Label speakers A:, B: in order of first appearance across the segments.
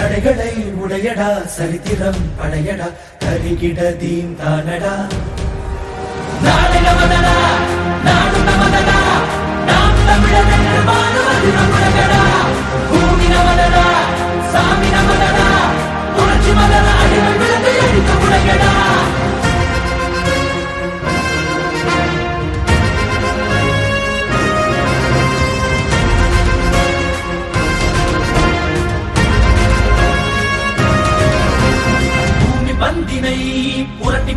A: தடைகளை உடையடா சரித்திரம் படையடா கருகிட தீம் தானடா.
B: நாடு நமதடா நாடு நமதடா நாம் தமிழர் என்று வாழ்வது நம்முடையடா. பூமி நமதடா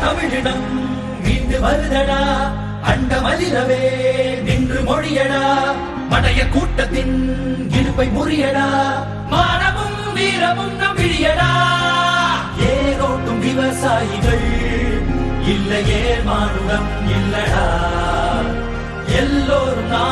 B: தமிழிடம் மீண்டு வருதடா. அண்ட மதிலவே நின்று மொழியடா. மடைய கூட்டத்தின் இருப்பை முறியடா. மானமும் வீரமும் நம்பிழியடா
A: ஏரோட்டும் விவசாயிகள் இல்லையே மானுடம் இல்லடா.
B: எல்லோரும் நான்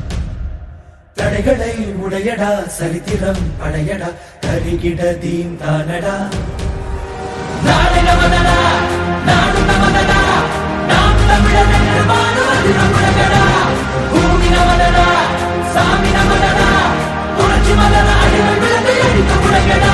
A: தடைகளை உடையடா சரித்திரம் படையடா கருகிட தீம் தானடா.
B: நாடு நமதடா நாடு நமதடா நாம் தமிழர் என்று நம்முடையடா. பூமி நமதடா சாமி நமதடா புரட்சி மலர அடிமை விழுந்து அடித்து உடையடா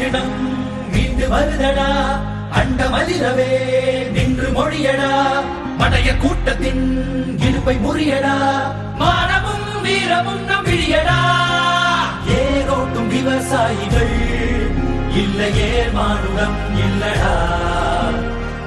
B: ஆண்ட மீண்டு வருதடா அண்ட மதிலவே நின்று மொழியடா. மடைய கூட்டத்தின் இருப்பை முறியடா. மானமும் வீரமும் நம்பிழியடா
A: ஏரோட்டும்
B: விவசாயிகள் இல்லையே மானுடம் இல்லடா.